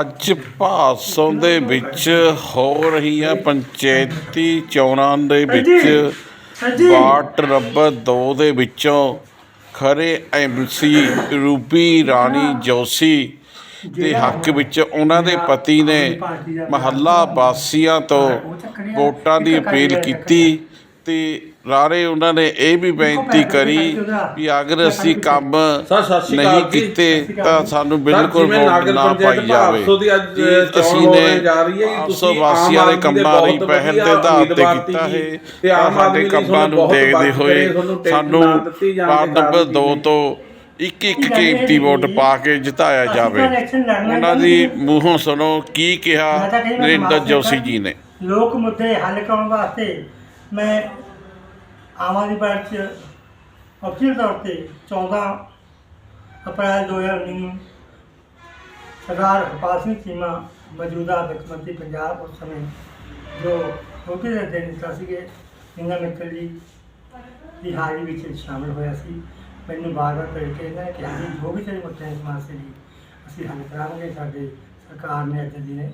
ਅੱਜ ਭਾਸੋਂ ਦੇ ਵਿੱਚ ਹੋ ਰਹੀਆਂ ਪੰਚਾਇਤੀ ਚੋਣਾਂ ਦੇ ਵਿੱਚ ਵਾਰਡ ਨੰਬਰ 2 ਦੇ ਵਿੱਚੋਂ ਖਰੇ ਐਮਸੀ ਰੂਬੀ ਰਾਣੀ ਜੋਸ਼ੀ ਦੇ ਹੱਕ ਵਿੱਚ ਉਹਨਾਂ ਦੇ ਪਤੀ ਨੇ ਮਹੱਲਾ ਵਾਸੀਆਂ ਤੋਂ ਵੋਟਾਂ ਦੀ ਅਪੀਲ ਕੀਤੀ ਤੇ ਰਾਰੇ ਉਹਨਾਂ ਨੇ ਇਹ ਵੀ ਬੇਨਤੀ ਕਰੀ ਵੀ ਅਗਰ ਅਸੀਂ ਕੰਮ ਨਹੀਂ। ਕੀਤੇ ਤਾਂ ਸਾਨੂੰ ਬਿਲਕੁਲ ਵੋਟ ਨਾ ਪਾਈ ਜਾਵੇ। ਅਸੀਂ ਨੇ ਜਾ ਰਹੀ ਹੈ ਜੀ। 800 ਤੁਸੀਂ ਵਾਸੀਆਂ ਦੇ ਕੰਮਾਂ ਦੇ ਲਈ ਪਹਿਲ ਦੇ ਆਧਾਰ ਤੇ ਕੀਤਾ ਹੈ। ਤੇ ਆਮ ਆਦਮੀ ਦੀ ਕੰਮਾਂ ਨੂੰ ਦੇਖਦੇ ਹੋਏ ਸਾਨੂੰ ਵਾਰਡ ਦੀ ਨੰਬਰ ਗੱਲ 2 ਕੀਤੀ। ਤੋਂ ਇੱਕ ਇੱਕ ਕੀਮਤੀ ਵੋਟ ਪਾ ਕੇ ਜਿਤਾਇਆ ਜਾਵੇ। ਉਹਨਾਂ ਦੀ ਮੂੰਹੋਂ ਸੁਣੋ ਕੀ ਕਿਹਾ ਨਰਿੰਦਰ ਜੋਸ਼ੀ ਜੀ ਨੇ। ਲੋਕ ਮੁੱਦੇ ਹੱਲ ਕਰਨ ਵਾਸਤੇ ਮੈਂ ਆਮ ਆਦਮੀ ਪਾਰਟੀ ਚ ਅਫਸਰ ਤੌਰ ਤੇ 14 ਅਪ੍ਰੈਲ 2019 ਨੂੰ ਸਰਦਾਰ ਹਰਪਾਲ ਸਿੰਘ ਚੀਮਾ ਮੌਜੂਦਾ ਵਿੱਤ ਮੰਤਰੀ ਪੰਜਾਬ ਉਸ ਸਮੇਂ ਜੋ ਜਿਹੇ ਦੇ ਨੇਤਾ ਸੀਗੇ ਸਿੰਘਾ ਮਿੱਤਲ ਜੀ ਦੀ ਹਾਜ਼ਰੀ ਵਿੱਚ ਸ਼ਾਮਲ ਹੋਇਆ ਸੀ। ਮੈਨੂੰ ਬਾਰ-ਬਾਰ ਕਹਿ ਕੇ ਇਹਨਾਂ ਨੇ ਕਿਹਾ ਸੀ ਜੋ ਵੀ ਤੇਰੇ ਮੁੱਦੇ ਹਨ ਸਮਾਜ ਸੇਵੀ ਅਸੀਂ ਹੱਲ ਕਰਾਂਗੇ ਸਾਡੇ ਸਰਕਾਰ ਨੇ ਅੱਜ ਦੀ ਨੇ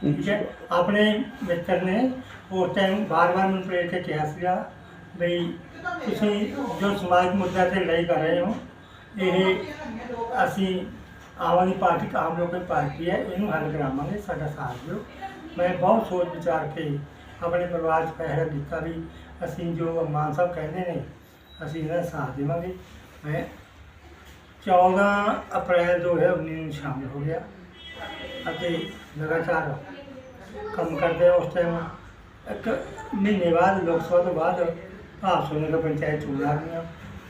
ਠੀਕ ਹੈ। ਆਪਣੇ ਮਿੱਤਰ ਨੇ ਉਸ ਟਾਈਮ ਬਾਰ-ਬਾਰ ਮੈਨੂੰ ਪ੍ਰੇਰ ਕੇ ਕਿਹਾ ਸੀਗਾ। ਬਈ ਤੁਸੀਂ ਜੋ ਸਮਾਜ ਮੁੱਦਿਆਂ ਤੇ ਲੜਾਈ ਕਰ ਰਹੇ ਹੋ, ਇਹ ਅਸੀਂ ਆਮ ਆਦਮੀ ਪਾਰਟੀ, ਆਮ ਲੋਕਾਂ ਦੀ ਪਾਰਟੀ ਹੈ, ਇਹਨੂੰ ਹੱਲ ਕਰਾਵਾਂਗੇ, ਸਾਡਾ ਸਾਥ ਦਿਓ। ਮੈਂ ਬਹੁਤ ਸੋਚ ਵਿਚਾਰ ਕੇ ਆਪਣੇ ਪਰਿਵਾਰ 'ਚ ਫੈਸਲਾ ਕੀਤਾ ਵੀ ਅਸੀਂ ਜੋ ਮਾਨ ਸਾਹਿਬ ਕਹਿੰਦੇ ਨੇ, ਅਸੀਂ ਇਹਦਾ ਸਾਥ ਦੇਵਾਂਗੇ। ਮੈਂ 14 ਅਪ੍ਰੈਲ 2019 ਨੂੰ ਸ਼ਾਮਲ ਹੋ ਗਿਆ ਅਤੇ ਲਗਾਤਾਰ ਕੰਮ ਕਰਦੇ ਉਸ ਟਾਈਮ ਇੱਕ ਮਹੀਨੇ ਬਾਅਦ, ਲੋਕ ਸਭਾ ਤੋਂ ਬਾਅਦ ਭਾਰਤ ਨਗਰ ਪੰਚਾਇਤ ਚੋਣਾਂ ਆ ਗਈਆਂ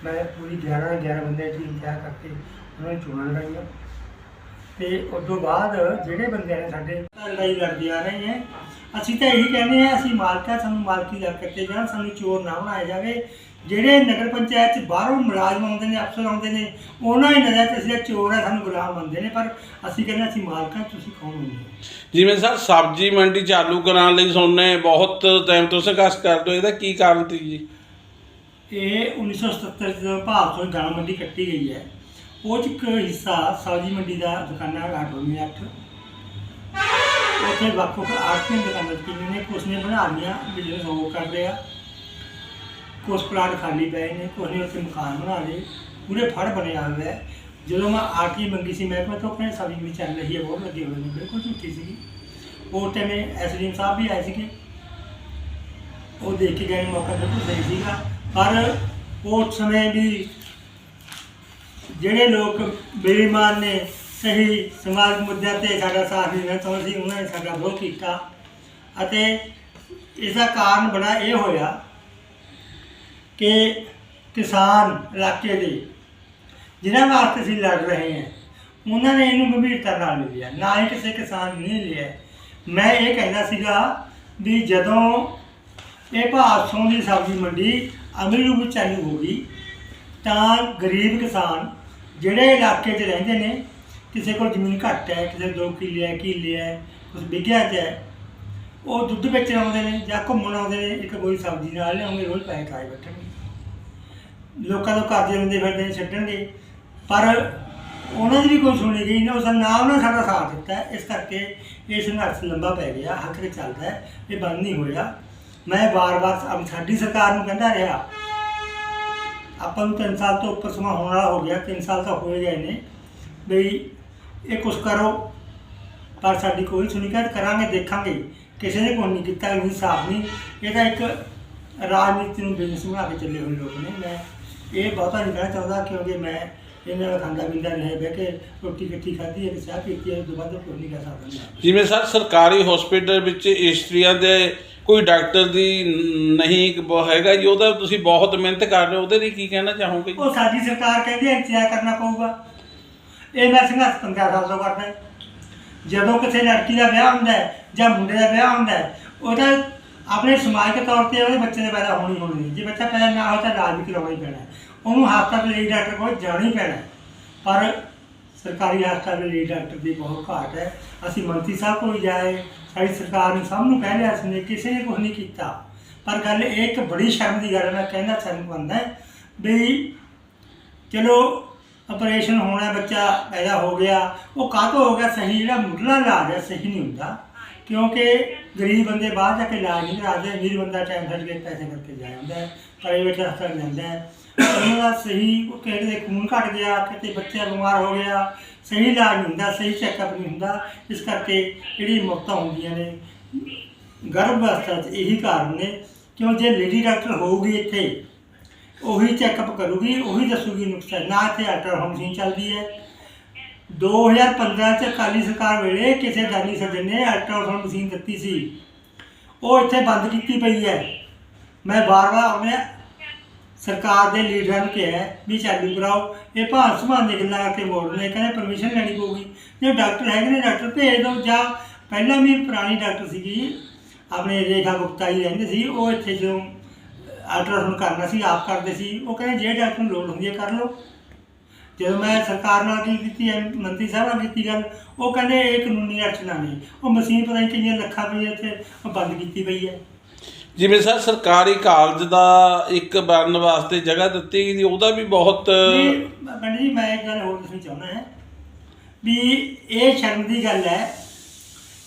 ਮੈਂ ਪੂਰੀ 11 11 ਬੰਦੇ ਟੀਮ ਤਿਆਰ ਕਰਕੇ ਉਹਨਾਂ ਨੂੰ ਚੋਣਾਂ ਲੜਾਈਆਂ। ਤੇ ਉਸ ਤੋਂ ਬਾਅਦ ਜਿਹੜੇ ਬੰਦੇ ਨੇ ਸਾਡੇ ਲੜਾਈ ਲੜਦੇ ਆ ਰਹੇ ਹੈ ਅਸੀਂ ਤਾਂ ਇਹੀ ਕਹਿੰਦੇ ਆ ਅਸੀਂ ਮਾਲਕਾ ਸਾਨੂੰ ਮਾਲਕੀ ਦਾ ਕਰਕੇ ਜਾਣ, ਸਾਨੂੰ ਚੋਰ ਨਾ ਬਣਾਇਆ ਜਾਵੇ। ਜਿਹੜੇ ਨਗਰ ਪੰਚਾਇਤ ਚ ਬਾਹਰੋਂ ਮੁਲਾਜ਼ਮ ਆਉਂਦੇ ਨੇ, ਅਫਸਰ ਆਉਂਦੇ ਨੇ, ਉਹਨਾਂ ਦੀ ਨਜ਼ਰ 'ਚ ਅਸੀਂ ਚੋਰ ਆ, ਸਾਨੂੰ ਗੁਲਾਮ ਮੰਨਦੇ ਨੇ, ਪਰ ਅਸੀਂ ਕਹਿੰਦੇ ਅਸੀਂ ਮਾਲਕਾਂ ਤੁਸੀਂ ਕੌਣ ਹੁੰਦੇ ਹੋ? ਜਿਵੇਂ ਸਰ, ਸਬਜ਼ੀ ਮੰਡੀ ਚਾਲੂ ਕਰਾਉਣ ਲਈ ਸੋਨੇ ਬਹੁਤ ਟਾਈਮ ਤੋਂ ਸੰਘਰਸ਼ ਕਰਦੇ ਹੋ, ਇਹਦਾ ਕੀ ਕਾਰਨ ਸੀ ਜੀ? ਇਹ 1977 ਚ ਜਦੋਂ ਭਾਰਤ ਤੋਂ ਦਾਣਾ ਮੰਡੀ ਕੱਟੀ ਗਈ ਹੈ। ਉਹ 'ਚ ਇੱਕ ਹਿੱਸਾ ਸਬਜ਼ੀ ਮੰਡੀ ਦਾ ਦੁਕਾਨਾਂ ਘਾਟ ਹੋਈ ਅੱਠ ਉੱਥੇ ਵੱਖ ਵੱਖ ਆਰਥਿਕ ਦੁਕਾਨਾਂ ਕਿੰਨੇ ਨੇ। ਕੁਛ ਨੇ ਬਣਾ ਲਿਆ ਬਿਜ਼ਨਸ ਹੋ ਕਰ ਰਿਹਾ ਕੁਛ ਪਲਾਟ ਖਾਲੀ ਪਏ ਨੇ, ਕੁਛ ਨੇ ਉੱਥੇ ਮਕਾਨ ਬਣਾ ਲਏ। ਪੂਰੇ ਫੜ ਬਣਿਆ ਹੋਇਆ ਹੈ ਜਦੋਂ ਮੈਂ ਆਰਟੀ ਮੰਗੀ ਸੀ, ਮੈਂ ਕਿਹਾ ਤਾਂ ਆਪਣੇ ਸਬਜ਼ੀ ਮੰਡੀ ਚੱਲ ਰਹੀ ਹੈ, ਬਹੁਤ ਲੱਗੇ ਹੋਏ ਨੇ। ਬਿਲਕੁਲ ਝੂਠੀ ਸੀਗੀ ਉਹ ਟਾਈਮੇ ਐਸਡੀਐਮ ਸਾਹਿਬ ਵੀ ਆਏ ਸੀਗੇ। ਉਹ ਦੇਖ ਕੇ ਗਏ ਮੌਕਾ ਬਿਲਕੁਲ ਸਹੀ ਸੀਗਾ। ਪਰ ਉਸ ਸਮੇਂ ਵੀ ਜਿਹੜੇ ਲੋਕ ਬੇਈਮਾਨ ਨੇ, ਸਹੀ ਸਮਾਜ ਮੁੱਦਿਆਂ ਤੇ ਸਾਡਾ ਸਾਥ ਨਹੀਂ ਦਿੱਤਾ ਚਾਹੁੰਦੇ ਸੀ, ਉਹਨਾਂ ਨੇ ਸਾਡਾ ਬਹੁਤ ਕੀਤਾ। ਅਤੇ ਇਸ ਦਾ ਕਾਰਨ ਬੜਾ ਇਹ ਹੋਇਆ ਕਿ ਕਿਸਾਨ ਇਲਾਕੇ ਦੇ ਜਿਨ੍ਹਾਂ ਵਾਸਤੇ ਅਸੀਂ ਲੜ ਰਹੇ ਹਾਂ, ਉਹਨਾਂ ਨੇ ਇਹਨੂੰ ਗੰਭੀਰਤਾ ਨਾਲ ਨਹੀਂ ਲਿਆ। ਨਾ ਹੀ ਕਿਸੇ ਕਿਸਾਨ ਨੇ ਲਿਆ। ਮੈਂ ਇਹ ਕਹਿੰਦਾ ਸੀਗਾ ਵੀ ਜਦੋਂ ਇਹ ਭਾਰਤੋਂ ਦੀ ਸਬਜ਼ੀ ਮੰਡੀ ਅਮੀਰ ਰੂਪ ਵਿੱਚ ਚਾਲੂ ਹੋ ਗਈ, ਤਾਂ ਗਰੀਬ ਕਿਸਾਨ ਜਿਹੜੇ ਇਲਾਕੇ 'ਚ ਰਹਿੰਦੇ ਨੇ, ਕਿਸੇ ਕੋਲ ਜ਼ਮੀਨ ਘੱਟ ਹੈ, ਕਿਸੇ ਦੋ ਕਿੱਲੇ ਹੈ ਕਿੱਲੇ ਹੈ ਕੁਝ ਵਿਗਿਆ 'ਚ ਹੈ, ਉਹ ਦੁੱਧ ਵੇਚਣ ਆਉਂਦੇ ਨੇ ਜਾਂ ਘੁੰਮਣ ਆਉਂਦੇ ਨੇ, ਇੱਕ ਕੋਈ ਸਬਜ਼ੀ ਨਾਲ ਲਿਆਉਂਗੇ ਰੋਜ਼ ਪੈਸੇ ਖਾਏ ਬੈਠਣਗੇ। ਲੋਕਾਂ ਤੋਂ ਕਰਜ਼ੇ ਲੈਂਦੇ ਫਿਰਦੇ ਨੇ, ਛੱਡਣਗੇ। ਪਰ ਉਹਨਾਂ ਦੀ ਵੀ ਕੋਈ ਸੁਣੀ ਗਈ ਨਾ ਉਸ ਦਾ ਨਾਮ ਨਾ ਸਾਡਾ ਸਾਥ ਦਿੱਤਾ ਇਸ ਕਰਕੇ ਇਹ ਸੰਘਰਸ਼ ਲੰਬਾ ਪੈ ਗਿਆ, ਹੱਕ ਤੇ ਚੱਲਦਾ ਇਹ ਬੰਦ ਨਹੀਂ ਹੋਇਆ। ਮੈਂ ਵਾਰ-ਵਾਰ ਸਾਡੀ ਸਰਕਾਰ ਨੂੰ ਕਹਿੰਦਾ ਰਿਹਾ, ਆਪਾਂ ਨੂੰ 3 ਸਾਲ ਤੋਂ ਉੱਪਰ ਸਮਾਂ ਹੋਣ ਵਾਲਾ ਹੋ ਗਿਆ 3 ਸਾਲ ਤਾਂ ਹੋਏ ਗਏ ਨੇ, ਬਈ ਇਹ ਕੁਛ ਕਰੋ, ਪਰ ਸਾਡੀ ਕੋਈ ਸੁਣੀ ਕਰ ਕਰਾਂਗੇ, ਦੇਖਾਂਗੇ, ਕਿਸੇ ਨੇ ਕੋਈ ਨਹੀਂ ਕੀਤਾ, ਕੋਈ ਹਿਸਾਬ ਨਹੀਂ, ਇਹ ਤਾਂ ਇੱਕ ਰਾਜਨੀਤੀ ਨੂੰ ਬਿਜ਼ਨਸ ਬਣਾ ਕੇ ਚੱਲੇ ਹੋਏ ਲੋਕ ਨੇ, ਮੈਂ ਇਹ ਬਹੁਤਾ ਨਹੀਂ ਕਹਿਣਾ ਚਾਹੁੰਦਾ, ਕਿਉਂਕਿ ਮੈਂ ਇਹਨਾਂ ਨਾਲ ਖਾਂਦਾ ਪੀਂਦਾ ਨਹੀਂ ਬਹਿ ਕੇ ਰੋਟੀ ਇਕੱਠੀ ਖਾਧੀ ਹੈ ਤੇ ਚਾਹ ਪੀਤੀ ਹੈ ਤੋਂ ਬਾਅਦ ਕੋਈ ਨਹੀਂ ਕਰ ਸਕਦਾ। ਜਿਵੇਂ ਸਰ, ਸਰਕਾਰੀ ਹਸਪੀਟਲ ਵਿੱਚ ਇਸਤਰੀਆਂ ਦੇ ਕੋਈ ਡਾਕਟਰ ਦੀ ਨਹੀਂ ਬ- ਹੈਗਾ ਜੀ, ਉਹਦਾ ਤੁਸੀਂ ਬਹੁਤ ਮਿਹਨਤ ਕਰ ਰਹੇ ਹੋ, ਉਹਦੇ ਲਈ ਕੀ ਕਹਿਣਾ ਚਾਹੋਗੇ ਜੀ ਉਹ ਸਾਡੀ ਸਰਕਾਰ ਕਹਿੰਦੀ ਹੈ, ਇੰਤਜ਼ਾਰ ਕਰਨਾ ਪਊਗਾ ਇਹ ਮੈਂ ਸੰਘਰਸ਼ 15 ਸਾਲ ਤੋਂ ਕਰਦਾ ਜਦੋਂ ਕਿਸੇ ਲੜਕੀ ਦਾ ਵਿਆਹ ਹੁੰਦਾ ਹੈ ਜਾਂ ਮੁੰਡੇ ਦਾ ਵਿਆਹ ਹੁੰਦਾ ਹੈ, ਉਹਦਾ ਆਪਣੇ ਸਮਾਜਿਕ ਤੌਰ ਤੇ ਉਹਦੇ ਬੱਚੇ ਦੇ ਪੈਦਾ ਹੋਣੀ ਹੋਣੀ ਨਹੀਂ। ਜੇ ਬੱਚਾ ਪੈਦਾ ਨਾ ਹੋ ਤਾਂ ਇਲਾਜ ਵੀ ਕਰਾਉਣਾ ਹੀ ਪੈਣਾ ਹੈ। ਉਹਨੂੰ ਹਸਪਤਾਲ ਦੇ ਲਈ ਡਾਕਟਰ ਕੋਲ ਜਾਣਾ ਹੀ ਪੈਣਾ ਹੈ। ਪਰ ਸਰਕਾਰੀ ਹਸਪਤਾਲ ਦੇ ਲਈ ਡਾਕਟਰ ਦੀ ਬਹੁਤ ਘਾਟ ਹੈ ਅਸੀਂ ਮੰਤਰੀ ਸਾਹਿਬ ਕੋਲ ਜਾਏ ਸਾਡੀ ਸਰਕਾਰ ਨੇ ਸਭ ਨੂੰ ਕਹਿ ਲਿਆ ਸੀ ਕਿਸੇ ਨੇ ਕੁਝ ਨਹੀਂ ਕੀਤਾ। ਪਰ ਗੱਲ ਇਹ ਇੱਕ ਬੜੀ ਸ਼ਰਮ ਦੀ ਗੱਲ ਮੈਂ ਕਹਿੰਦਾ ਸਾਨੂੰ ਬੰਦਾ ਵੀ ਚਲੋ ਆਪਰੇਸ਼ਨ ਹੋਣਾ ਬੱਚਾ ਪੈਦਾ ਹੋ ਗਿਆ, ਉਹ ਕਾਹ ਤੋਂ ਹੋ ਗਿਆ, ਸਹੀ ਜਿਹੜਾ ਮੁੱਢਲਾ ਇਲਾਜ ਹੈ, ਸਹੀ ਨਹੀਂ ਹੁੰਦਾ। ਕਿਉਂਕਿ ਗਰੀਬ ਬੰਦੇ ਬਾਹਰ ਜਾ ਕੇ ਇਲਾਜ ਨਹੀਂ ਕਰਾਉਂਦੇ ਅਮੀਰ ਬੰਦਾ ਟਾਈਮ ਕੱਢ ਕੇ ਪੈਸੇ ਕਰਕੇ ਜਾ ਜਾਂਦਾ ਹੈ ਪ੍ਰਾਈਵੇਟ ਹਸਪਤਾਲ ਜਾਂਦਾ ਹੈ। ਉਹਨਾਂ ਦਾ ਸਹੀ, ਉਹ ਕਿਸੇ ਦੇ ਖੂਨ ਘਟ ਗਿਆ, ਕਿਤੇ ਬੱਚਾ ਬਿਮਾਰ ਹੋ ਗਿਆ, ਸਹੀ ਇਲਾਜ ਨਹੀਂ ਹੁੰਦਾ, ਸਹੀ ਚੈੱਕਅਪ ਨਹੀਂ ਹੁੰਦਾ, ਇਸ ਕਰਕੇ ਜਿਹੜੀ ਮੌਤਾਂ ਹੁੰਦੀਆਂ ਨੇ, ਗਰਭ ਅਵਸਥਾ 'ਚ ਇਹੀ ਕਾਰਨ ਨੇ। ਕਿਉਂ ਜੇ ਲੇਡੀ ਡਾਕਟਰ ਹੋਊਗੀ ਇੱਥੇ, ਉਹੀ ਚੈੱਕਅਪ ਕਰੂਗੀ, ਉਹੀ ਦੱਸੂਗੀ ਨੁਕਸਾਨ ਨਾ ਇੱਥੇ ਅਲਟਰਾਸਾਊਂਡ ਮਸ਼ੀਨ ਚੱਲਦੀ ਹੈ। 2015 ਚ ਅਕਾਲੀ ਸਰਕਾਰ ਵੇਲੇ ਕਿਸੇ ਦਾਨੀ ਸੱਜਣ ਨੇ ਅਲਟਰਾਸਾਊਂਡ ਮਸ਼ੀਨ ਦਿੱਤੀ ਸੀ। ਉਹ ਇੱਥੇ ਬੰਦ ਕੀਤੀ ਪਈ ਹੈ। ਮੈਂ ਵਾਰ-ਵਾਰ ਆਪਣੇ ਸਰਕਾਰ ਦੇ ਲੀਡਰਾਂ ਨੂੰ ਕਿਹਾ ਵੀ ਚਾਲੂ ਕਰਾਓ। ਇਹ ਭਾਂ ਸਮਾਨ ਦੇ ਗੱਲਾਂ ਕਰਕੇ ਮੋੜਨੇ ਕਹਿੰਦੇ ਪਰਮਿਸ਼ਨ ਲੈਣੀ ਪਊਗੀ। ਜੇ ਡਾਕਟਰ ਹੈਗੇ ਨੇ ਡਾਕਟਰ ਭੇਜ ਦਿਓ। ਜਾਂ ਪਹਿਲਾਂ ਵੀ ਪੁਰਾਣੀ ਡਾਕਟਰ ਸੀਗੀ, ਆਪਣੇ ਰੇਖਾ ਗੁਪਤਾ ਜੀ ਰਹਿੰਦੇ ਸੀ, ਉਹ ਇੱਥੇ ਜਦੋਂ ਅਲਟਰਾਸਾਊਂਡ ਕਰਨਾ ਸੀ, ਆਪ ਕਰਦੇ ਸੀ। ਉਹ ਕਹਿੰਦੇ ਜਿਹੜੇ ਡਾਕਟਰ ਨੂੰ ਲੋੜ ਹੁੰਦੀ ਹੈ, ਕਰ ਲਓ। ਜਦੋਂ ਮੈਂ ਸਰਕਾਰ ਨਾਲ ਕੀ ਕੀਤੀ ਹੈ ਮੰਤਰੀ ਸਾਹਿਬ ਨਾਲ ਕੀਤੀ ਗੱਲ ਉਹ ਕਹਿੰਦੇ ਇਹ ਕਾਨੂੰਨੀ ਅੜਚਣਾ ਨਹੀਂ ਉਹ ਮਸ਼ੀਨ ਪਤਾ ਨਹੀਂ ਕਿੰਨੀਆਂ ਲੱਖਾਂ ਰੁਪਏ ਇੱਥੇ ਬੰਦ ਕੀਤੀ ਪਈ ਹੈ। ਜਿਵੇਂ ਸਰ ਸਰਕਾਰੀ ਕਾਲਜ ਦਾ ਇੱਕ ਬਣਨ ਵਾਸਤੇ ਜਗ੍ਹਾ ਦਿੱਤੀ ਗਈ ਉਹਦਾ ਵੀ ਬਹੁਤ ਪੰਡਿਤ ਜੀ ਮੈਂ ਇੱਕ ਗੱਲ ਹੋਰ ਦੱਸਣੀ ਚਾਹੁੰਦਾ ਹਾਂ ਵੀ ਇਹ ਸ਼ਰਮ ਦੀ ਗੱਲ ਹੈ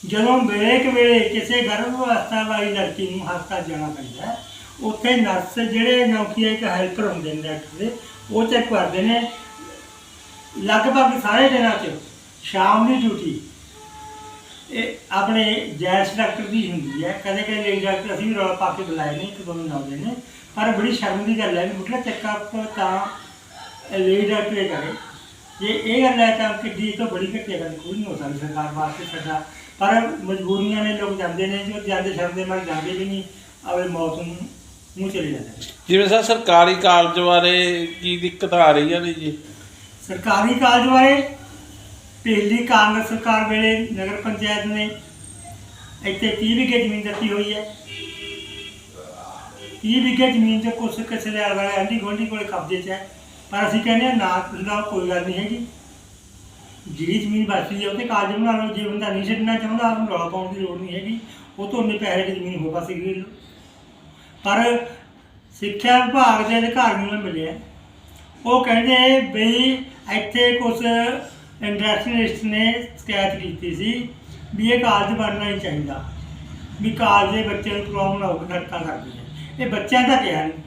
ਜਦੋਂ ਵੇਲੇ ਕੁ ਵੇਲੇ ਕਿਸੇ ਗਰਭ ਅਵਸਥਾ ਵਾਲੀ ਲੜਕੀ ਨੂੰ ਹਸਪਤਾਲ ਜਾਣਾ ਪੈਂਦਾ ਹੈ, ਉੱਥੇ ਨਰਸ ਜਿਹੜੇ ਨੌਕਰੀ ਇੱਕ ਹੈਲਪਰ ਹੁੰਦੇ ਨੇ ਡਾਕਟਰ ਦੇ ਉਹ ਚੈੱਕ ਕਰਦੇ ਨੇ ਲਗਭਗ ਸਾਰੇ ਦਿਨਾਂ 'ਚ ਸ਼ਾਮ ਦੀ ਡਿਊਟੀ ਇਹ ਆਪਣੇ ਜੈਸ ਡਾਕਟਰ ਦੀ ਹੁੰਦੀ ਹੈ। ਕਦੇ ਕਦੇ ਲੇਡੀ ਡਾਕਟਰ ਅਸੀਂ ਵੀ ਰੌਲਾ ਪਾ ਕੇ ਬੁਲਾਏ ਨੇ, ਇੱਕ ਦੋ ਲਾਉਂਦੇ ਨੇ। ਪਰ ਬੜੀ ਸ਼ਰਮ ਦੀ ਗੱਲ ਹੈ ਵੀ ਮੁੱਢਲਾ ਚੈੱਕਅਪ ਤਾਂ ਲੇਡੀ ਡਾਕਟਰ ਹੀ ਕਰੇ। ਜੇ ਇਹ ਗੱਲ ਹੈ ਤਾਂ ਕਿੱਡੀ ਤੋਂ ਬੜੀ ਘਟੀਆ ਗੱਲ ਕੋਈ ਨਹੀਂ ਹੋ ਸਕਦੀ ਸਰਕਾਰ ਵਾਸਤੇ ਸਾਡਾ। ਪਰ ਮਜਬੂਰੀਆਂ ਨੇ ਲੋਕ ਜਾਂਦੇ ਨੇ, ਜੋ ਜਾਂਦੇ ਸ਼ਰਮ ਦੇ ਨਾਲ ਜਾਂਦੇ ਵੀ ਨਹੀਂ, ਆਪਣੇ ਮੌਤ ਨੂੰ ਮੂੰਹ ਚਲੇ ਜਾਂਦੇ ਜਿਵੇਂ ਸਰ ਸਰਕਾਰੀ ਕਾਲਜ ਬਾਰੇ ਕੀ ਦਿੱਕਤ ਆ ਰਹੀਆਂ ਨੇ ਜੀ? ਸਰਕਾਰੀ ਕਾਲਜ ਬਾਰੇ, ਪਹਿਲੀ ਕਾਂਗਰਸ ਸਰਕਾਰ ਵੇਲੇ ਨਗਰ ਪੰਚਾਇਤ ਨੇ ਇੱਥੇ 30 ਵਿਗੇ ਜ਼ਮੀਨ ਦਿੱਤੀ ਹੋਈ ਹੈ। 30 ਵਿਗੇ ਜ਼ਮੀਨ ਤੇ ਕੁਛ ਕਿਸੇ ਦੇ ਵਾਲੇ ਆਂਢੀ ਗੁਆਂਢੀ ਕੋਲ ਕਬਜ਼ੇ 'ਚ ਹੈ। ਪਰ ਅਸੀਂ ਕਹਿੰਦੇ ਹਾਂ, ਨਾ ਦਾ ਕੋਈ ਗੱਲ ਨਹੀਂ ਹੈਗੀ। ਜਿਹੜੀ ਜ਼ਮੀਨ ਬਚਦੀ ਹੈ, ਉਹ ਤੇ ਕਾਲਜ ਬਣਾ ਲਓ। ਜੇ ਬੰਦਾ ਨਹੀਂ ਛੱਡਣਾ ਚਾਹੁੰਦਾ, ਉਹਨੂੰ ਰੌਲਾ ਪਾਉਣ ਦੀ ਲੋੜ ਨਹੀਂ ਹੈਗੀ। ਉਹ ਤੋਂ ਉਹਨੇ ਪੈਸੇ ਦੀ ਜ਼ਮੀਨ ਹੋ ਪਾਸੇ ਗਈ ਪਰ ਸਿੱਖਿਆ ਵਿਭਾਗ ਦੇ ਅਧਿਕਾਰੀਆਂ ਨੂੰ ਮਿਲਿਆ ਉਹ ਕਹਿੰਦੇ ਬਈ ਇੱਥੇ ਕੁਝ ਇੰਡਸਟਰੀਲਿਸਟ ਨੇ ਸ਼ਿਕਾਇਤ ਕੀਤੀ ਸੀ ਵੀ ਇਹ ਕਾਲਜ ਬਣਨਾ ਹੀ ਚਾਹੀਦਾ, ਵੀ ਕਾਲਜ ਦੇ ਬੱਚਿਆਂ ਨੂੰ ਪ੍ਰੋਬਲਮ ਨਾ ਹੋਵੇ ਸੜਕਾਂ ਕਰਦੇ ਨੇ। ਇਹ ਬੱਚਿਆਂ ਦਾ ਕਿਹਾ ਨਹੀਂ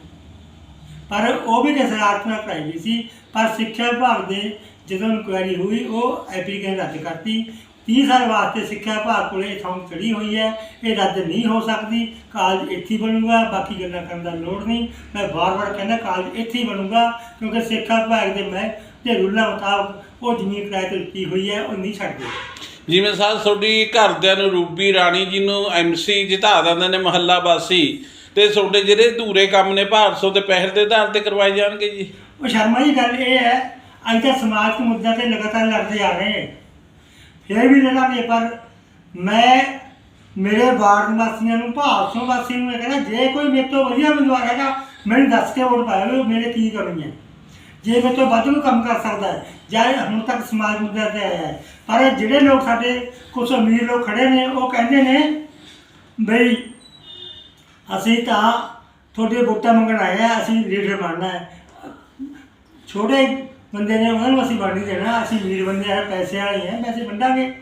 ਪਰ ਉਹ ਵੀ ਕਿਸਰਾਰਤ ਨਾਲ ਕਰਾਈ ਗਈ ਸੀ, ਪਰ ਸਿੱਖਿਆ ਵਿਭਾਗ ਦੇ ਜਦੋਂ ਇਨਕੁਆਇਰੀ ਹੋਈ, ਉਹ ਐਪਲੀਕੇਸ਼ਨ ਰੱਦ ਕਰਤੀ। 30 ਸਾਲ ਵਾਸਤੇ ਸਿੱਖਿਆ ਵਿਭਾਗ ਕੋਲੇ ਥਾਂ ਚੜੀ ਹੋਈ ਹੈ। ਇਹ ਰੱਦ ਨਹੀਂ ਹੋ ਸਕਦੀ। ਕਾਲਜ ਇੱਥੇ ਬਣੂਗਾ ਬਾਕੀ ਗੱਲਾਂ ਕਰਨ ਦਾ ਲੋੜ ਨਹੀਂ। ਮੈਂ ਵਾਰ-ਵਾਰ ਕਹਿੰਦਾ ਕਾਲਜ ਇੱਥੇ ਹੀ ਬਣੂਗਾ ਕਿਉਂਕਿ ਸਿੱਖਿਆ ਵਿਭਾਗ ਦੇ ਮੈਂ ਤੇ ਰੂਲਾਂ ਮੁਤਾਬਕ ਉਹ ਜ਼ਮੀਨ ਕਿਰਾਏ ਤੇ ਦਿੱਤੀ ਹੋਈ ਹੈ ਉਹ ਨਹੀਂ ਛੱਡਦੇ। ਜਿਵੇਂ ਸਰ ਤੁਹਾਡੀ ਘਰਦਿਆਂ ਨੂੰ ਰੂਬੀ ਰਾਣੀ ਜੀ ਨੂੰ ਐਮਸੀ ਜਿਤਾ ਦਿੰਦੇ ਨੇ ਮਹੱਲਾ ਵਾਸੀ ਤੇ ਤੁਹਾਡੇ ਜਿਹੜੇ ਅਧੂਰੇ ਕੰਮ ਨੇ ਭਾਰਸੋ ਦੇ ਪਹਿਲ ਦੇ ਆਧਾਰ ਤੇ ਕਰਵਾਏ ਜਾਣਗੇ ਜੀ? ਉਹ ਸ਼ਰਮਾ ਜੀ ਗੱਲ ਇਹ ਹੈ ਅੱਜ ਤਾਂ ਸਮਾਜ ਦੇ ਮੁੱਦਿਆਂ ਤੇ ਲਗਾਤਾਰ ਲੜਦੇ ਆ ਰਹੇ। ਹਾਂ ਫਿਰ ਵੀ ਲੜਾਂਗੇ ਪਰ ਮੈਂ ਮੇਰੇ ਵਾਰਡ ਵਾਸੀਆਂ ਨੂੰ, ਭਾਰਤੋਂ ਵਾਸੀਆਂ ਨੂੰ ਇਹ ਕਹਿੰਦਾ, ਜੇ ਕੋਈ ਮੇਰੇ ਤੋਂ ਵਧੀਆ ਉਮੀਦਵਾਰ ਹੈਗਾ, ਮੈਨੂੰ ਦੱਸ ਕੇ ਵੋਟ ਵੀ ਮੇਰੇ ਕੀ ਕਮੀ ਹੈ। ਜੇ ਮੇਰੇ ਤੋਂ ਵੱਧ ਨੂੰ ਕੰਮ ਕਰ ਸਕਦਾ ਹੈ, ਜਾਂ ਹੁਣ ਤੱਕ ਸਮਾਜ ਮੁੱਦਿਆਂ ਤੇ ਆਇਆ ਹੈ। ਪਰ ਜਿਹੜੇ ਲੋਕ ਸਾਡੇ ਕੁਝ ਅਮੀਰ ਲੋਕ ਖੜੇ ਨੇ, ਉਹ ਕਹਿੰਦੇ ਨੇ ਬਈ, ਅਸੀਂ ਤਾਂ ਤੁਹਾਡੇ ਵੋਟਾਂ ਮੰਗਣ ਆਏ ਆ, ਅਸੀਂ ਲੀਡਰ ਬਣਨਾ ਹੈ। ਛੋਟੇ ਬੰਦੇ ਨੇ ਉਹਨਾਂ ਨੂੰ ਅਸੀਂ ਵੰਡ ਨਹੀਂ ਦੇਣਾ, ਅਸੀਂ ਅਮੀਰ ਬੰਦੇ ਆ, ਪੈਸੇ ਵਾਲੇ ਆ, ਪੈਸੇ ਵੰਡਾਂਗੇ,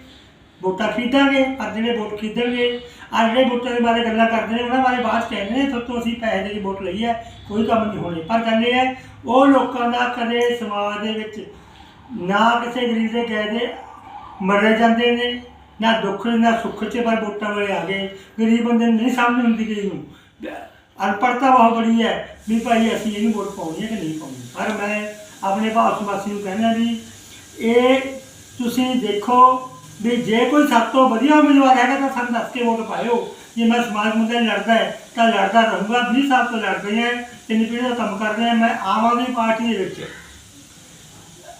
ਵੋਟਾਂ ਖਰੀਦਾਂਗੇ ਪਰ ਜਿਹੜੇ ਵੋਟ ਖਰੀਦਣਗੇ, ਅੱਜ ਜਿਹੜੇ ਵੋਟਾਂ ਦੇ ਬਾਰੇ ਗੱਲਾਂ ਕਰਦੇ ਨੇ, ਉਹਨਾਂ ਬਾਰੇ ਬਾਅਦ 'ਚ ਕਹਿੰਦੇ ਨੇ ਤੋਂ ਅਸੀਂ ਪੈਸੇ ਦੇ ਕੇ ਵੋਟ ਲਈ ਹੈ ਕੋਈ ਕੰਮ ਨਹੀਂ ਹੋਣੇ। ਪਰ ਗੱਲ ਇਹ ਹੈ ਉਹ ਲੋਕਾਂ ਦਾ ਕਦੇ ਸਮਾਜ ਦੇ ਵਿੱਚ ਨਾ ਕਿਸੇ ਗਰੀਬ ਦੇ ਗਏ ਦੇ ਮਰੇ ਜਾਂਦੇ ਨੇ, ਨਾ ਦੁੱਖ, ਨਾ ਸੁੱਖ 'ਚ ਪਰ ਵੋਟਾਂ ਵਾਲੇ ਆ ਗਏ। ਗਰੀਬ ਬੰਦੇ ਨੂੰ ਨਹੀਂ ਸਮਝ ਹੁੰਦੀ ਕਿਸੇ ਨੂੰ। ਅਨਪੜਤਾ ਬਹੁਤ ਬੜੀ ਹੈ ਵੀ ਭਾਈ ਅਸੀਂ ਇਹਨੂੰ ਵੋਟ ਪਾਉਣੀ ਹੈ ਕਿ ਨਹੀਂ ਪਾਉਣੀ। ਪਰ ਮੈਂ ਆਪਣੇ ਭਾਰਤ ਵਾਸੀ ਨੂੰ ਕਹਿੰਦਾ ਵੀ ਇਹ ਤੁਸੀਂ ਦੇਖੋ ਵੀ ਜੇ ਕੋਈ ਸਭ ਤੋਂ ਵਧੀਆ ਉਮੀਦਵਾਰ ਹੈਗਾ ਤਾਂ ਸਾਨੂੰ ਦੱਸ ਕੇ ਵੋਟ ਪਾਇਓ। ਜੇ ਮੈਂ ਸਮਾਜ ਮੁੱਦੇ ਲੜਦਾ ਹੈ, ਤਾਂ ਲੜਦਾ ਰਹੂੰਗਾ। 20 ਸਾਲ ਤੋਂ ਲੜ ਰਹੇ ਹਾਂ, ਤਿੰਨ ਪੀੜ੍ਹੀ ਦਾ ਕੰਮ ਕਰ ਰਹੇ ਹਾਂ ਮੈਂ ਆਮ ਆਦਮੀ ਪਾਰਟੀ ਦੇ ਵਿੱਚ।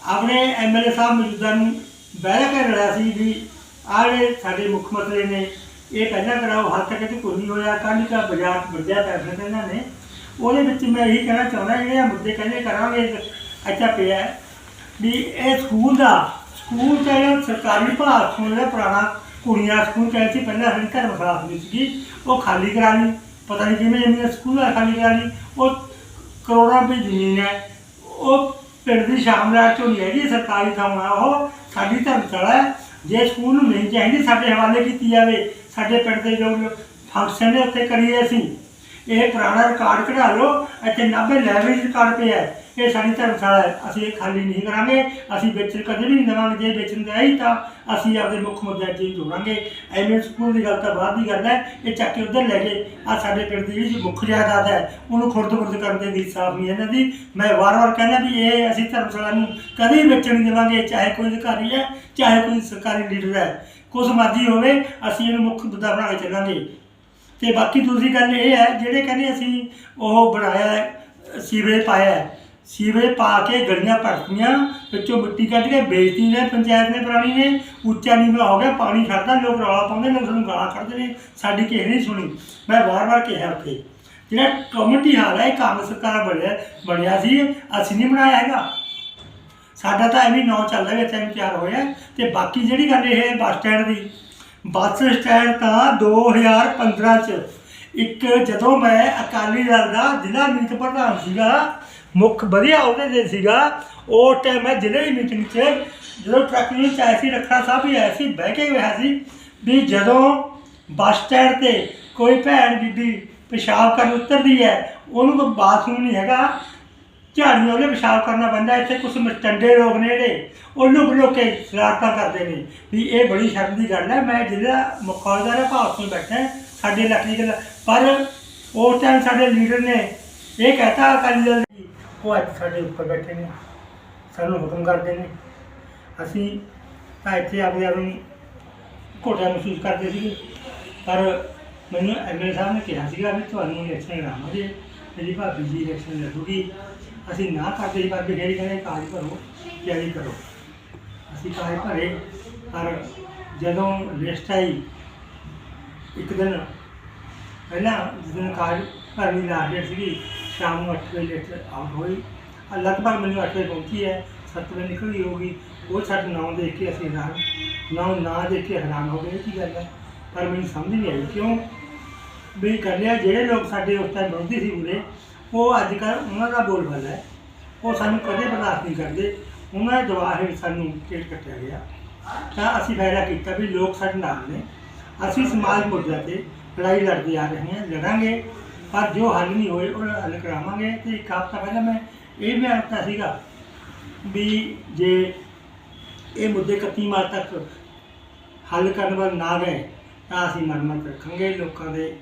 ਆਪਣੇ ਐਮਐਲਏ ਸਾਹਿਬ ਮੌਜੂਦਾ ਨੂੰ ਬਹਿ ਕੇ ਲੜਿਆ ਸੀ ਵੀ ਆਹ ਜਿਹੜੇ ਸਾਡੇ ਮੁੱਖ ਮੰਤਰੀ ਨੇ, ਇਹ ਪਹਿਲਾਂ ਕਰਾਓ ਹੱਥ ਤੱਕ ਕੁਝ ਨਹੀਂ ਹੋਇਆ। ਕੱਲ੍ਹ ਕਾ ਬਾਜ਼ਾਰ 'ਚ ਵੱਜਿਆ ਫੈਸਲਾ ਇਹਨਾਂ ਨੇ, ਉਹਦੇ ਵਿੱਚ ਮੈਂ ਇਹੀ ਕਹਿਣਾ ਚਾਹੁੰਦਾ, ਜਿਹੜੇ ਮੁੱਦੇ ਕਹਿੰਦੇ ਕਰਾਂਗੇ ਅੱਛਾ ਪਿਆ ਹੈ ਵੀ ਇਹ ਸਕੂਲ ਦਾ ਸਕੂਲ ਚਾਹੇ ਸਰਕਾਰੀ ਭਾਗ ਤੋਂ ਜਿਹੜਾ ਪੁਰਾਣਾ ਕੁੜੀਆਂ ਸਕੂਲ ਚਾਹੇ ਸੀ ਪਹਿਲਾਂ ਸਾਡੀ ਧਰਮਸ਼ਾਲਾ ਹੁੰਦੀ ਸੀਗੀ ਉਹ ਖਾਲੀ ਕਰਾ ਲਈ ਪਤਾ ਨਹੀਂ ਕਿਵੇਂ ਇਹਨੇ ਸਕੂਲ ਦਾ ਖਾਲੀ ਕਰਾ ਲਈ ਉਹ ਕਰੋੜਾਂ ਰੁਪਏ ਜ਼ਮੀਨ ਹੈ ਉਹ ਪਿੰਡ ਦੀ ਸ਼ਾਮਲਾਟ ਚੋਂ ਨਹੀਂ ਹੈਗੀ ਸਰਕਾਰੀ ਥਾਂ ਆ ਉਹ ਸਾਡੀ ਧਰਮਸ਼ਾਲਾ ਹੈ ਜੇ ਸਕੂਲ ਨੂੰ ਨਹੀਂ ਚਾਹੀਦੀ ਸਾਡੇ ਹਵਾਲੇ ਕੀਤੀ ਜਾਵੇ ਸਾਡੇ ਪਿੰਡ ਦੇ ਜੋ ਫੰਕਸ਼ਨ ਨੇ ਉੱਥੇ ਕਰੀਏ ਅਸੀਂ ਇਹ ਪੁਰਾਣਾ ਰਿਕਾਰਡ ਕਢਾ ਲਓ, ਇੱਥੇ 90 ਲਾਇਬ੍ਰੇਰੀ ਰਿਕਾਰਡ ਪਿਆ ਹੈ। ਇਹ ਸਾਡੀ ਧਰਮਸ਼ਾਲਾ ਹੈ। ਅਸੀਂ ਇਹ ਖਾਲੀ ਨਹੀਂ ਕਰਾਂਗੇ। ਅਸੀਂ ਵੇਚਣ ਕਦੇ ਵੀ ਨਹੀਂ ਦੇਵਾਂਗੇ। ਜੇ ਵੇਚਣ ਦੇ ਆਈ ਤਾਂ ਅਸੀਂ ਆਪਦੇ ਮੁੱਖ ਮੁੱਦਿਆਂ 'ਚ ਹੀ ਜੋੜਾਂਗੇ ਐਵੇਂ ਸਕੂਲ ਦੀ ਗੱਲ ਤਾਂ ਬਾਅਦ ਦੀ ਗੱਲ ਹੈ। ਇਹ ਚੱਕ ਕੇ ਉੱਧਰ ਲੈ ਗਏ। ਆ ਸਾਡੇ ਪਿੰਡ ਦੀ ਜਿਹੜੀ ਮੁੱਖ ਜਾਇਦਾਦ ਹੈ। ਉਹਨੂੰ ਖੁਰਦ-ਖੁਰਦ ਕਰਨ ਦੇ ਦੀ ਸਾਫ਼ ਨਹੀਂ ਇਹਨਾਂ ਦੀ। ਮੈਂ ਵਾਰ-ਵਾਰ ਕਹਿੰਦਾ ਵੀ ਇਹ ਅਸੀਂ ਧਰਮਸ਼ਾਲਾ ਨੂੰ ਕਦੇ ਵੀ ਵੇਚਣ ਨਹੀਂ ਦੇਵਾਂਗੇ। ਚਾਹੇ ਕੋਈ ਅਧਿਕਾਰੀ ਹੈ, ਚਾਹੇ ਕੋਈ ਸਰਕਾਰੀ ਲੀਡਰ ਹੈ। ਕੁਛ ਮਰਜ਼ੀ ਹੋਵੇ, ਅਸੀਂ ਇਹਨੂੰ ਮੁੱਖ ਮੁੱਦਾ ਬਣਾ ਕੇ ਚੱਲਾਂਗੇ। ਤੇ ਬਾਕੀ ਦੂਸਰੀ ਗੱਲ ਇਹ ਹੈ, ਜਿਹੜੇ ਕਹਿੰਦੇ ਅਸੀਂ ਉਹ ਬਣਾਇਆ ਸੀਵਰੇਜ ਪਾਇਆ ਸੀਵਰੇਜ ਪਾ ਕੇ ਗਲੀਆਂ ਭਰਤੀਆਂ, ਵਿੱਚੋਂ ਮਿੱਟੀ ਕੱਢ ਕੇ ਵੇਚਤੀ ਨੇ, ਪੰਚਾਇਤ ਨੇ, ਪੁਰਾਣੀ ਨੇ, ਉੱਚਾ ਨੀਵਾਂ ਹੋ ਗਿਆ, ਪਾਣੀ ਖੜਦਾ ਲੋਕ ਰੌਲਾ ਪਾਉਂਦੇ ਨੇ ਸਾਨੂੰ ਗਾਲਾਂ ਕੱਢਦੇ ਨੇ, ਸਾਡੀ ਕਿਸੇ ਨਹੀਂ ਸੁਣੀ। ਮੈਂ ਵਾਰ-ਵਾਰ ਕਿਹਾ ਉੱਥੇ, ਜਿਹੜਾ ਕਮੇਟੀ ਹਾਲ ਹੈ, ਇਹ ਕਾਂਗਰਸ ਸਰਕਾਰ ਬਣਿਆ ਬਣਿਆ ਸੀ, ਅਸੀਂ ਨਹੀਂ ਬਣਾਇਆ ਹੈਗਾ। ਸਾਡਾ ਤਾਂ ਐਵੇਂ ਨੌ ਚੱਲਦਾ ਵੀ ਇੱਥੇ ਤਿਆਰ ਹੋਇਆ ਤੇ ਬਾਕੀ ਜਿਹੜੀ ਗੱਲ ਇਹ ਬੱਸ ਸਟੈਂਡ ਦੀ ਬੱਸ ਸਟੈਂਡ ਤਾਂ 2015 ਚ। ਇੱਕ ਜਦੋਂ ਮੈਂ ਅਕਾਲੀ ਦਲ ਦਾ ਜ਼ਿਲ੍ਹਾ ਮੀਤ ਪ੍ਰਧਾਨ ਸੀਗਾ, ਮੁੱਖ ਵਧੀਆ ਉਹਦੇ ਦੇ ਸੀਗਾ, ਉਹ ਟਾਈਮ ਮੈਂ ਜ਼ਿਲ੍ਹੇ ਦੀ ਮੀਟਿੰਗ 'ਚ ਜਦੋਂ ਟਰੱਕ ਨੂੰ ਚਾਹੀ ਸੀ ਰੱਖਣਾ ਸਾਹਿਬ ਵੀ ਆਇਆ ਸੀ ਬਹਿ ਕੇ ਹੋਇਆ ਸੀ ਵੀ ਜਦੋਂ ਬੱਸ ਸਟੈਂਡ ਤੇ ਕੋਈ ਭੈਣ ਬੀਬੀ ਪਿਸ਼ਾਬ ਕਰਨ ਉਤਰਦੀ ਹੈ, ਉਹਨੂੰ ਕੋਈ ਬਾਥਰੂਮ ਨਹੀਂ ਹੈਗਾ। ਝਾੜੂ ਉਹਨੇ ਪਿਸ਼ਾਬ ਕਰਨਾ ਪੈਂਦਾ, ਇੱਥੇ ਕੁਝ ਮਸਟੰਡੇ ਲੋਕ ਨੇ ਜਿਹੜੇ, ਉਹ ਲੁਕ ਲੁਕ ਕੇ ਸ਼ਰਾਰਤਾਂ ਕਰਦੇ ਨੇ। ਵੀ ਇਹ ਬੜੀ ਸ਼ਰਮ ਦੀ ਗੱਲ ਹੈ, ਮੈਂ ਜਿਹੜਾ ਮੁਖਾਲਦਾ ਹੈ, ਭਾਰਤ ਤੋਂ ਬੈਠਾ ਸਾਡੇ ਇਲਾਕੇ ਦੀ ਗੱਲ ਪਰ ਉਸ ਟਾਈਮ ਸਾਡੇ ਲੀਡਰ ਨੇ ਇਹ ਕਹਤਾ, ਅਕਾਲੀ ਦਲ ਉਹ ਅੱਜ ਸਾਡੇ ਉੱਪਰ ਬੈਠੇ ਨੇ, ਸਾਨੂੰ ਹੁਕਮ ਕਰਦੇ ਨੇ। ਅਸੀਂ ਤਾਂ ਇੱਥੇ ਆਪਣੇ ਆਪ ਨੂੰ ਘੋਟਿਆ ਮਹਿਸੂਸ ਕਰਦੇ ਸੀਗੇ। ਪਰ ਮੈਨੂੰ ਐਮਐਲ ਸਾਹਿਬ ਨੇ ਕਿਹਾ ਸੀਗਾ ਵੀ ਤੁਹਾਨੂੰ ਇਲੈਕਸ਼ਨ ਲੜਾਵਾਂਗੇ, ਮੇਰੀ ਭਾਬੀ ਜੀ ਇਲੈਕਸ਼ਨ ਲੜੂਗੀ। ਅਸੀਂ ਨਾ ਕਰਦੇ ਸੀ ਪਰ ਵੀ ਜਿਹੜੀ ਕਹਿੰਦੇ ਕਾਜ ਭਰੋ, ਤਿਆਰੀ ਕਰੋ। ਅਸੀਂ ਕਾਜ ਭਰੇ, ਪਰ ਜਦੋਂ ਲਿਸਟ ਆਈ, ਇੱਕ ਦਿਨ ਪਹਿਲਾਂ ਜਿਸ ਦਿਨ ਕਾਜ ਭਰਨ ਦੀ ਲਾਸਟ ਡੇਟ ਸੀਗੀ, ਸ਼ਾਮ ਨੂੰ 8 ਵਜੇ ਲਿਸਟ ਆਊਟ ਹੋਈ। ਲਗਭਗ ਮੈਨੂੰ 8 ਵਜੇ ਪਹੁੰਚੀ ਹੈ 7 ਵਜੇ ਨਿਕਲ ਗਈ ਹੋਗੀ ਉਹ ਸਾਡੇ ਨਾਮ ਦੇਖ ਕੇ ਅਸੀਂ ਹੈਰਾਨ ਨਾਮ ਨਾ ਦੇਖ ਕੇ ਹੈਰਾਨ ਹੋ ਗਏ ਕੀ ਗੱਲ ਹੈ? ਪਰ ਮੈਨੂੰ ਸਮਝ ਨਹੀਂ ਆਈ ਕਿਉਂ? ਵੀ ਕਰਿਆ ਜਿਹੜੇ ਲੋਕ ਸਾਡੇ ਉਸ ਟਾਈਮ ਵਿਰੋਧੀ ਸੀ ਉਰੇ ਉਹ ਅੱਜ ਕੱਲ੍ਹ ਉਹਨਾਂ ਦਾ ਬੋਲਬਾਲਾ ਹੈ। ਉਹ ਸਾਨੂੰ ਕਦੇ ਬਰਦਾਸ਼ਤ ਨਹੀਂ ਕਰਦੇ। ਉਹਨਾਂ ਦੇ ਦਬਾਅ ਹੇਠ ਸਾਨੂੰ ਕੇਟ ਕੱਟਿਆ ਗਿਆ। ਤਾਂ ਅਸੀਂ ਫੈਸਲਾ ਕੀਤਾ ਵੀ ਲੋਕ ਸਾਡੇ ਨਾਲ ਨੇ। ਅਸੀਂ ਸਮਾਜ ਮੁੱਦਿਆਂ ਤੇ ਲੜਾਈ ਲੜਦੇ ਆ ਰਹੇ ਹਾਂ, ਲੜਾਂਗੇ। ਪਰ ਜੋ ਹੱਲ ਨਹੀਂ ਹੋਏ ਉਹ ਹੱਲ ਕਰਾਵਾਂਗੇ। ਤੇ ਇੱਕ ਹਫ਼ਤਾ ਪਹਿਲਾਂ ਮੈਂ ਇਹ ਬਿਆਨ ਕੀਤਾ ਸੀਗਾ ਵੀ ਜੇ ਇਹ ਮੁੱਦੇ 31 ਮਾਰਚ ਤੱਕ ਹੱਲ ਕਰਨ ਵੱਲ ਨਾ ਗਏ, ਤਾਂ ਅਸੀਂ ਮਨਮਤ ਰੱਖਾਂਗੇ ਲੋਕਾਂ ਦੇ।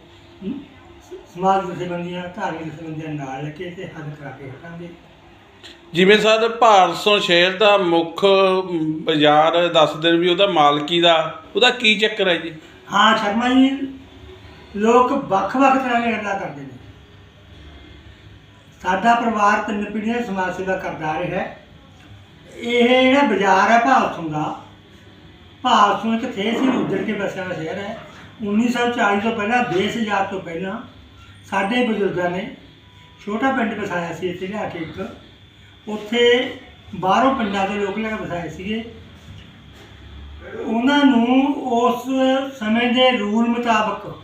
ਸਮਾਜ ਜਥੇਬੰਦੀਆਂ ਧਾਰਮਿਕ ਜਥੇਬੰਦੀਆਂ ਨਾਲ ਲੈ ਕੇ ਤੇ ਹੱਲ ਕਰਾ ਕੇ ਹਟਾਂਗੇ। ਜਿਵੇਂ ਸਾਡ ਭਾਰਤੋਂ ਸ਼ਹਿਰ ਦਾ ਮੁੱਖ ਬਾਜ਼ਾਰ ਦੱਸਦੇ ਨੇ ਵੀ ਉਹਦਾ ਮਾਲਕੀ ਦਾ ਉਹਦਾ ਕੀ ਚੱਕਰ ਹੈ ਜੀ? ਹਾਂ ਸ਼ਰਮਾ ਜੀ ਲੋਕ ਵੱਖ-ਵੱਖ ਤਰ੍ਹਾਂ ਦੀਆਂ ਗੱਲਾਂ ਕਰਦੇ ਨੇ। ਸਾਡਾ ਪਰਿਵਾਰ ਤਿੰਨ ਪੀੜ੍ਹੀਆਂ ਸਮਾਜ ਸੇਵਾ ਕਰਦਾ ਆ ਰਿਹਾ ਹੈ। ਇਹ ਜਿਹੜਾ ਬਾਜ਼ਾਰ ਹੈ ਭਾਰਤੋਂ ਦਾ ਭਾਰਤੋਂ ਇੱਕ ਥੇ ਸੀ ਉੱਜੜ ਕੇ ਹੋਇਆ ਸ਼ਹਿਰ ਹੈ। 1940 ਤੋਂ ਪਹਿਲਾਂ ਦੇਸ਼ ਆਜ਼ਾਦ ਤੋਂ ਪਹਿਲਾਂ ਸਾਡੇ ਬਜ਼ੁਰਗਾਂ ਨੇ ਛੋਟਾ ਪਿੰਡ ਵਸਾਇਆ ਸੀ ਇੱਥੇ ਲਿਆ ਕੇ ਇੱਕ। ਉੱਥੇ ਬਾਹਰੋਂ ਪਿੰਡਾਂ ਦੇ ਲੋਕ ਲਿਆ ਕੇ ਵਸਾਏ ਸੀਗੇ। ਉਹਨਾਂ ਨੂੰ ਉਸ ਸਮੇਂ ਦੇ ਰੂਲ ਮੁਤਾਬਕ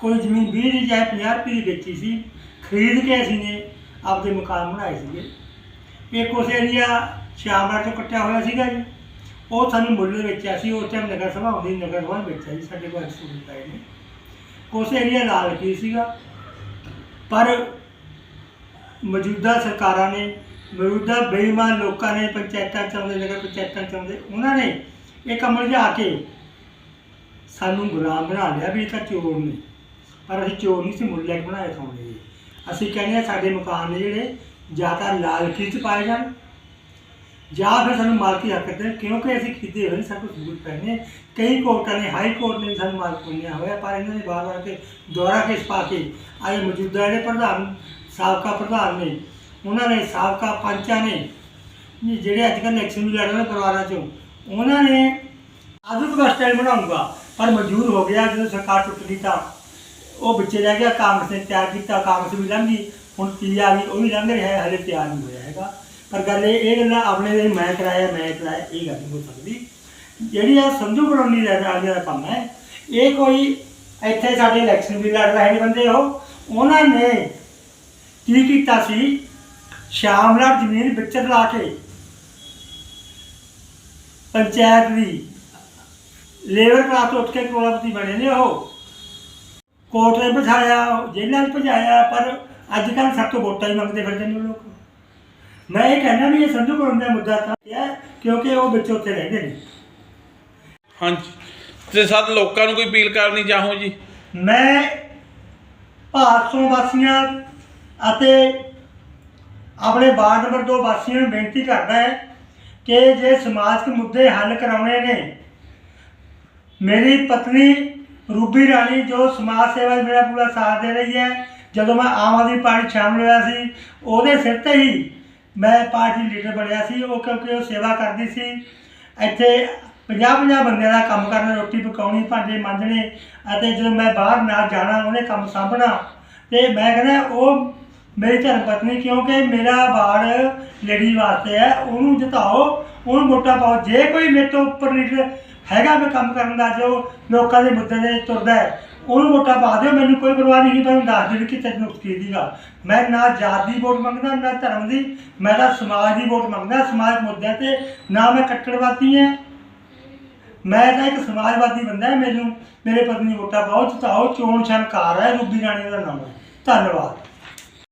ਕੋਈ ਜ਼ਮੀਨ 20 ਦੀ ਜਾਂ 50 ਰੁਪਏ ਦੀ ਵੇਚੀ ਸੀ, ਖਰੀਦ ਕੇ ਅਸੀਂ ਨੇ ਆਪਦੇ ਮਕਾਨ ਬਣਾਏ ਸੀਗੇ। ਇੱਕ ਉਸ ਏਰੀਆ ਸ਼ਾਮਲਾਟ ਤੋਂ ਕੱਟਿਆ ਹੋਇਆ ਸੀਗਾ ਜੀ। ਉਹ ਸਾਨੂੰ ਮੁੱਲ ਵੇਚਿਆ ਸੀ ਉਸ ਟਾਈਮ ਨਗਰ ਸਭਾ ਹੁੰਦੀ, ਨਗਰ ਸਭਾ ਵੇਚਿਆ ਜੀ ਸਾਡੇ ਕੋਲ ਸੂਲ ਪਏ ਨੇ। ਉਸ ਏਰੀਆ ਲਾਲ ਕੀ ਸੀਗਾ ਪਰ ਮੌਜੂਦਾ ਸਰਕਾਰਾਂ ਨੇ, ਮੌਜੂਦਾ ਬੇਈਮਾਨ ਲੋਕਾਂ ਨੇ, ਪੰਚਾਇਤਾਂ ਚਾਹੁੰਦੇ ਨਗਰ ਪੰਚਾਇਤਾਂ ਚਾਹੁੰਦੇ ਉਹਨਾਂ ਨੇ ਇਹ ਕੰਮ ਲਿਆ ਕੇ ਸਾਨੂੰ ਗੁਲਾਮ ਬਣਾ ਲਿਆ ਵੀ ਇਹ ਤਾਂ ਚੋਰ ਨੇ। ਪਰ ਅਸੀਂ ਚੋਰ ਨਹੀਂ ਸੀ, ਮੁੱਲ ਲੈ ਕੇ ਬਣਾਏ ਸੌਂਦੇ ਜੀ ਅਸੀਂ ਕਹਿੰਦੇ ਹਾਂ ਸਾਡੇ ਮਕਾਨ ਨੇ ਜਿਹੜੇ ਜਾਂ ਤਾਂ ਲਾਲ ਕਿਰਤ 'ਚ ਪਾਏ ਜਾਣ। ਜਾਂ ਫਿਰ ਸਾਨੂੰ ਮਾਲਕੀ ਹੱਕ ਦੇਣ ਕਿਉਂਕਿ ਅਸੀਂ ਖਰੀਦੇ ਹੋਏ ਨੇ, ਸਾਡੇ ਕੋਲ ਸਬੂਤ ਪਏ ਨੇ ਕਈ ਕੋਰਟਾਂ ਨੇ ਹਾਈ ਕੋਰਟ ਨੇ ਵੀ ਸਾਨੂੰ ਮਾਲਕ ਮੰਨਿਆ ਹੋਇਆ ਪਰ ਇਹਨਾਂ ਨੇ ਬਾਰ-ਬਾਰ ਕੇ ਦੁਆਰਾ ਕੇਸ ਪਾ ਕੇ ਆਏ ਮੌਜੂਦਾ ਜਿਹੜੇ ਪ੍ਰਧਾਨ ਸਾਬਕਾ ਪ੍ਰਧਾਨ ਨੇ ਉਹਨਾਂ ਨੇ ਸਾਬਕਾ ਪੰਚਾਂ ਨੇ ਜਿਹੜੇ ਅੱਜ ਕੱਲ੍ਹ ਇਲੈਕਸ਼ਨ ਵੀ ਲੜ ਰਹੇ ਨੇ ਪਰਿਵਾਰਾਂ ਚੋਂ ਉਹਨਾਂ ਨੇ ਆਧੁਨਿਕ ਬੱਸ ਸਟੈਂਡ ਬਣਾਉਂਗਾ ਪਰ ਮਨਜ਼ੂਰ ਹੋ ਗਿਆ ਜਦੋਂ ਸਰਕਾਰ ਟੁੱਟ ਗਈ ਤਾਂ। ਉਹ ਵਿੱਚੇ ਰਹਿ ਗਿਆ ਕਾਂਗਰਸ ਨੇ ਤਿਆਰ ਕੀਤਾ ਕਾਂਗਰਸ ਵੀ ਲੰਘ ਗਈ ਹੁਣ ਪੀ ਆ ਗਈ ਉਹ ਵੀ ਲੰਘ ਰਿਹਾ ਹੈ ਹਲੇ ਤਿਆਰ ਨਹੀਂ ਹੋਇਆ ਹੈਗਾ। ਪਰ ਗੱਲ ਇਹ ਇਹ ਗੱਲਾਂ ਆਪਣੇ ਦੇ ਮੈਂ ਕਰਾਇਆ ਮੈਂ ਕਰਾਇਆ, ਇਹ ਗੱਲ ਨਹੀਂ ਹੋ ਸਕਦੀ। ਜਿਹੜੀ ਆ ਸੰਧੂ ਕਲੋਨੀ ਦਾ ਰਾਜ ਦਾ ਕੰਮ ਹੈ, ਇਹ ਕੋਈ ਇੱਥੇ ਸਾਡੇ ਇਲੈਕਸ਼ਨ ਵੀ ਲੜ ਰਹੇ ਨੇ ਬੰਦੇ ਉਹ। ਉਹਨਾਂ ਨੇ ਕੀ ਕੀਤਾ ਸੀ? ਸ਼ਾਮ ਜ਼ਮੀਨ ਵਿੱਚ ਲਾ ਕੇ ਪੰਚਾਇਤ ਦੀ ਲੇਬਰ ਕਲਾਸ ਤੋਂ ਉੱਠ ਕੇ ਕਰੋੜਪਤੀ ਬਣੇ ਨੇ ਉਹ। ਕੋਰਟ ਨੇ ਬਿਠਾਇਆ, ਜੇਲ੍ਹਾਂ 'ਚ ਭਜਾਇਆ, ਪਰ ਅੱਜ ਕੱਲ੍ਹ ਸਭ ਤੋਂ ਵੋਟਾਂ ਹੀ ਮੰਗਦੇ ਫਿਰਦੇ ਨੇ ਲੋਕ। ਮੈਂ ਇਹ ਕਹਿਣਾ ਵੀ ਇਹ ਸੰਧੂ ਕੌਮ ਦਾ ਮੁੱਦਾ ਤਾਂ ਹੈ ਕਿਉਂਕਿ ਉਹ ਵਿੱਚ ਉੱਥੇ ਰਹਿੰਦੇ ਨੇ। ਹਾਂਜੀ। ਤੇ ਸਰ ਲੋਕਾਂ ਨੂੰ ਕੋਈ ਅਪੀਲ ਕਰਨੀ ਚਾਹੋ ਜੀ? ਮੈਂ ਭਾਰਤੋਂ ਵਾਸੀਆਂ ਅਤੇ ਆਪਣੇ ਵਾਰਡ ਨੰਬਰ 2 ਵਾਸੀਆਂ ਨੂੰ ਬੇਨਤੀ ਕਰਦਾ ਹੈ ਕਿ ਜੇ ਸਮਾਜਿਕ ਮੁੱਦੇ ਹੱਲ ਕਰਾਉਣੇ ਨੇ ਮੇਰੀ ਪਤਨੀ ਰੂਬੀ ਰਾਣੀ ਜੋ ਸਮਾਜ ਸੇਵਾ 'ਚ ਮੇਰਾ ਪੂਰਾ ਸਾਥ ਦੇ ਰਹੀ ਹੈ ਜਦੋਂ ਮੈਂ ਆਮ ਆਦਮੀ ਪਾਰਟੀ ਸ਼ਾਮਲ ਹੋਇਆ ਸੀ ਉਹਦੇ ਸਿਰ ਤੇ ਹੀ ਮੈਂ ਪਾਰਟੀ ਲੀਡਰ ਬਣਿਆ ਸੀ, ਉਹ ਕਿਉਂਕਿ ਉਹ ਸੇਵਾ ਕਰਦੀ ਸੀ। ਇੱਥੇ 50-50 ਬੰਦਿਆਂ ਦਾ ਕੰਮ ਕਰਨਾ, ਰੋਟੀ ਪਕਾਉਣੀ, ਭਾਂਡੇ ਮਾਂਜਣੇ ਅਤੇ ਜਦੋਂ ਮੈਂ ਬਾਹਰ ਨਾਲ ਜਾਣਾ, ਉਹਨੇ ਕੰਮ ਸਾਂਭਣਾ। ਤੇ ਮੈਂ ਕਹਿੰਦਾ, ਉਹ ਮੇਰੀ ਧਰਮ ਪਤਨੀ ਕਿਉਂਕਿ ਮੇਰਾ ਵਾਰਡ ਲੇਡੀ ਵਾਸਤੇ ਹੈ, ਉਹਨੂੰ ਜਿਤਾਓ, ਉਹਨੂੰ ਵੋਟਾਂ ਪਾਓ। ਜੇ ਕੋਈ ਮੇਰੇ ਤੋਂ ਉੱਪਰ ਲੀਡਰ ਹੈਗਾ ਮੈਂ ਕੰਮ ਕਰਨ ਦਾ, ਜੋ ਲੋਕਾਂ ਦੇ ਮੁੱਦੇ ਤੇ ਤੁਰਦਾ ਹੈ ਉਹਨੂੰ ਵੋਟਾਂ ਪਾ ਦਿਓ, ਮੈਨੂੰ ਕੋਈ ਪਰਵਾਹ ਨਹੀਂ ਪਰ ਦੱਸ ਦਿਓ ਕਿ ਤੈਨੂੰ ਕੀ ਦੀਗਾ ਮੈਂ ਨਾ ਜਾਤ ਦੀ ਵੋਟ ਮੰਗਦਾ, ਨਾ ਧਰਮ ਦੀ, ਮੈਂ ਤਾਂ ਸਮਾਜ ਦੀ ਵੋਟ ਮੰਗਦਾ, ਸਮਾਜ ਮੁੱਦਿਆਂ ਤੇ ਨਾ ਮੈਂ ਕੱਟੜਵਾਦੀ ਹਾਂ। ਮੈਂ ਤਾਂ ਇੱਕ ਸਮਾਜਵਾਦੀ ਬੰਦਾ ਹਾਂ, ਮੈਨੂੰ ਮੇਰੇ ਪਤਨੀ ਵੋਟਾਂ ਪਾਓ ਜਿਤਾਓ ਚੋਣ ਸ਼ਨਕਾਰ ਹੈ, ਰੂਬੀ ਰਾਣੀ ਦਾ ਨਾਮ ਹੈ। ਧੰਨਵਾਦ।